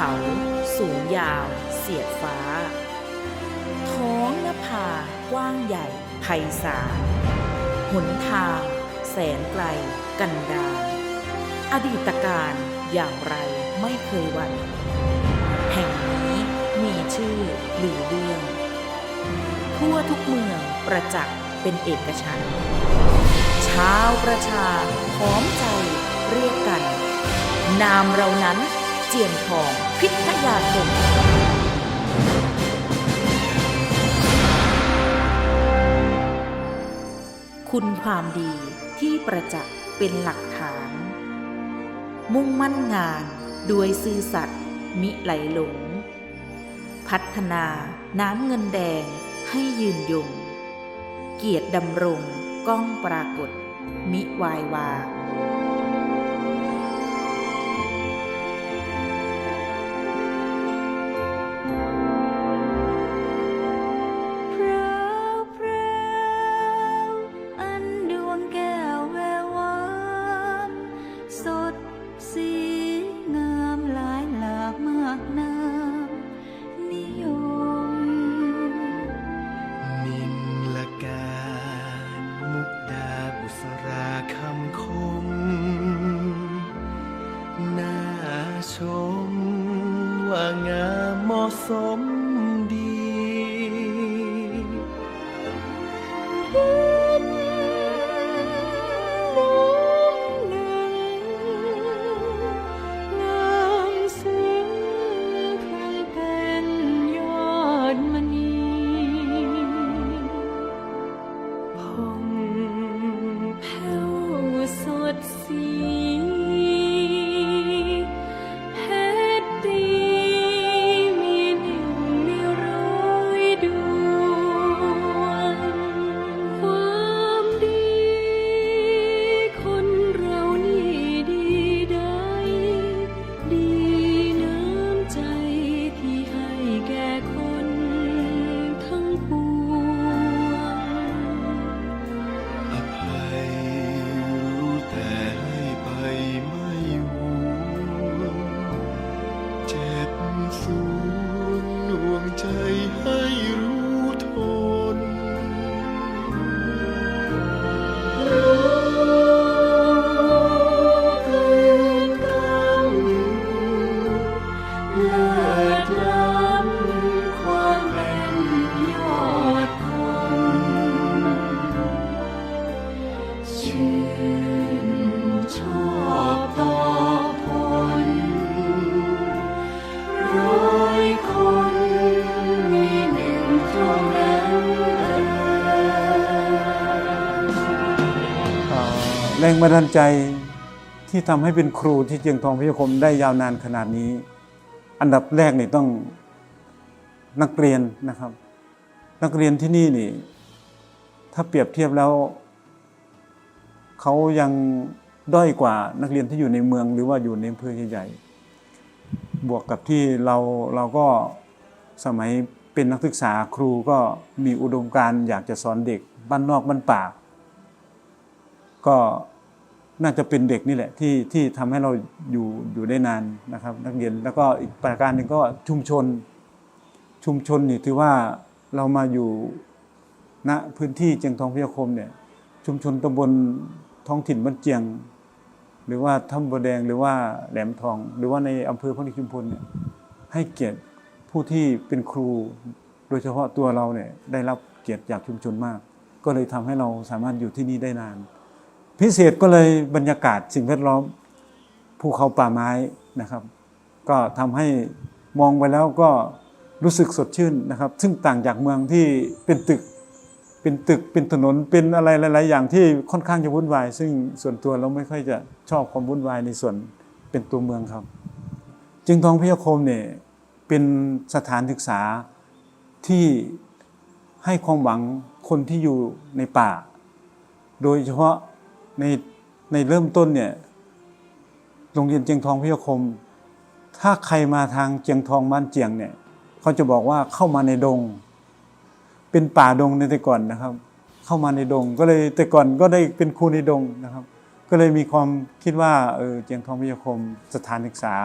เขา สูงยาว เสียดฟ้า ท้องนภากว้างใหญ่ไพศาลหนทาง แสนไกล กันดารอดีตการอย่างไรไม่เคยวัน แห่งนี้มีชื่อหรือเรื่อง ทั่วทุกเมืองประจักษ์เป็นเอกฉันท์ชาวประชาพร้อมใจเรียกกัน นามเรานั้น เจียนทอง พิทยาคมคุณความดีที่ประจักษ์เป็นหลักฐาน มุ่งมั่นงานด้วยซื่อสัตย์มิไหลหลง พัฒนาน้ำเงินแดงให้ยืนยง เกียรติดำรงก้องปรากฏ มิวายวางางามเหมาะสม แรงบันดาลใจที่ทำให้เป็นครูที่เชียงทองพิทยาคมได้ยาวนานขนาดนี้ อันดับแรกนี่ต้องนักเรียนนะครับ นักเรียนที่นี่นี่ ถ้าเปรียบเทียบแล้วเขายังด้อยกว่านักเรียนที่อยู่ในเมือง หรือว่าอยู่ในอำเภอใหญ่ๆบวกกับที่เราเราก็สมัยเป็นนักศึกษาครูก็มีอุดมการณ์อยากจะสอนเด็กบ้านนอกบ้านป่า ก็น่าจะเป็นเด็กนี่แหละที่ที่ทำให้เราอยู่อยู่ได้นานนะครับ นักเรียนแล้วก็อีกประการหนึ่งก็ชุมชนชุมชนนี่ถือว่าเรามาอยู่ณพื้นที่เจียงทองพิทยาคมเนี่ยชุมชนตำบลท้องถิ่นบ้านเจียง หรือว่าถ้ำบัวแดงหรือว่าแหลมทอง หรือว่าในอำเภอพระนิคมพลเนี่ยให้เกียรติผู้ที่เป็นครู โดยเฉพาะตัวเราเนี่ยได้รับเกียรติจากชุมชนมาก ก็เลยทำให้เราสามารถอยู่ที่นี่ได้นาน พิเศษก็เลยบรรยากาศสิ่งแวดล้อมภูเขาป่าไม้นะครับ ก็ทำให้มองไปแล้วก็รู้สึกสดชื่นนะครับ ซึ่งต่างจากเมืองที่เป็นตึกเป็นตึกเป็นถนนเป็นอะไรหลาย ๆ อย่างที่ค่อนข้างจะวุ่นวาย ซึ่งส่วนตัวเราไม่ค่อยจะชอบความวุ่นวายในส่วนเป็นตัวเมืองครับ จึงทองพิทยาคมเนี่ยเป็นสถานศึกษาที่ให้ความหวังคนที่อยู่ในป่า โดยเฉพาะ ในในเริ่มต้นเนี่ยโรงเรียนเจียงทองพิทยาคม ถ้าใครมาทางเจียงทองบ้านเจียงเนี่ยเขาจะบอกว่าเข้ามาในดง เป็นป่าดงในแต่ก่อนนะครับ เข้ามาในดง ก็เลยแต่ก่อนก็ได้เป็นครูในดงนะครับ ก็เลยมีความคิดว่าเออเจียงทองพิทยาคมสถานศึกษา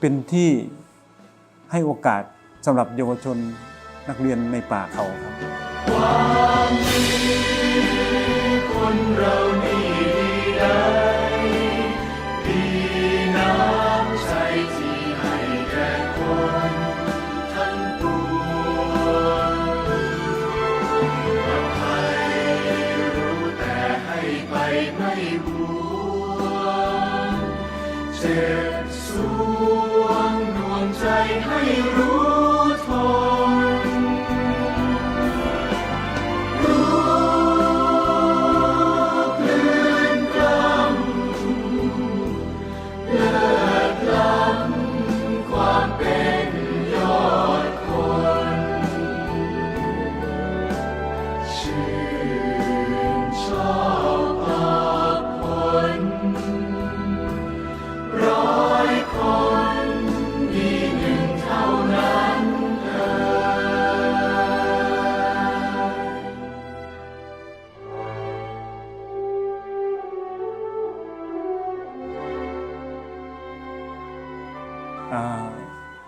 เป็นที่ให้โอกาสสำหรับเยาวชนนักเรียนในป่าเขาครับ คนเรานี่ดีได้ดีน้ำใจที่ให้แก่คนทั้งปวงอภัยรู้แต่ให้ไปไม่หวงเจ็บสวงดวงใจให้รู้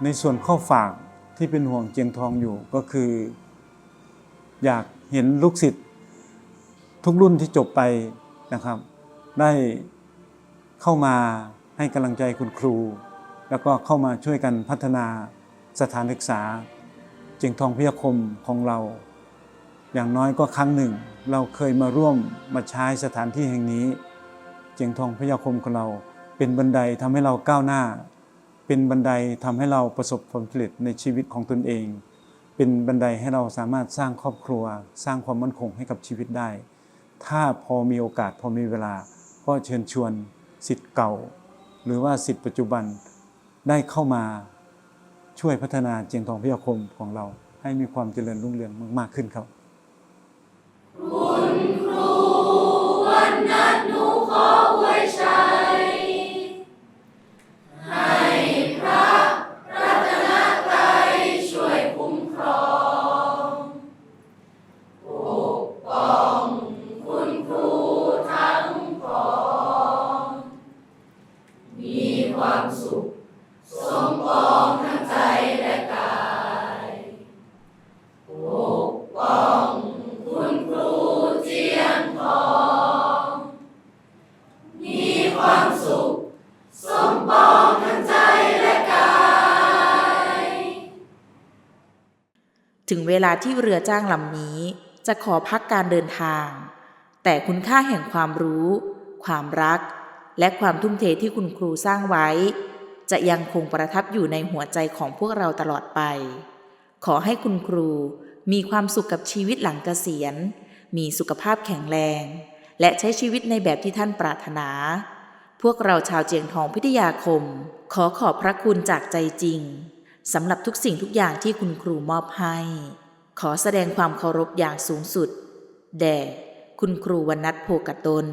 ในส่วนข้อฝากที่เป็นห่วงเจียงทองอยู่ก็คือ อยากเห็นลูกศิษย์ทุกรุ่นที่จบไปนะครับ ได้เข้ามาให้กำลังใจคุณครู แล้วก็เข้ามาช่วยกันพัฒนาสถานศึกษา เจียงทองพิทยาคมของเรา อย่างน้อยก็ครั้งหนึ่ง เราเคยมาร่วมมาใช้สถานที่แห่งนี้ เจียงทองพิทยาคมของเราเป็นบันไดทำให้เราก้าวหน้า เป็นบันไดทำให้เราประสบความสำเร็จในชีวิตของตนเอง เป็นบันไดให้เราสามารถสร้างครอบครัว สร้างความมั่นคงให้กับชีวิตได้ ถ้าพอมีโอกาสพอมีเวลา ก็เชิญชวนสิทธิ์เก่า หรือว่าสิทธิ์ปัจจุบันได้เข้ามาช่วยพัฒนาเจียงทองพิยาคมของเราให้มีความเจริญรุ่งเรืองมาก ๆ ขึ้นครับ ถึงเวลาที่เรือจ้างลำนี้ จะขอพักการเดินทาง แต่คุณค่าแห่งความรู้ ความรัก และความทุ่มเทที่คุณครูสร้างไว้ จะยังคงประทับอยู่ในหัวใจของพวกเราตลอดไป ขอให้คุณครูมีความสุขกับชีวิตหลังเกษียณ มีสุขภาพแข็งแรง และใช้ชีวิตในแบบที่ท่านปรารถนา พวกเราชาวเจียงทองพิทยาคม ขอขอบพระคุณจากใจจริง สำหรับทุกสิ่งทุกอย่างที่คุณครูมอบให้ ขอแสดงความเคารพอย่างสูงสุด แด่คุณครูวรรณัทโภกตน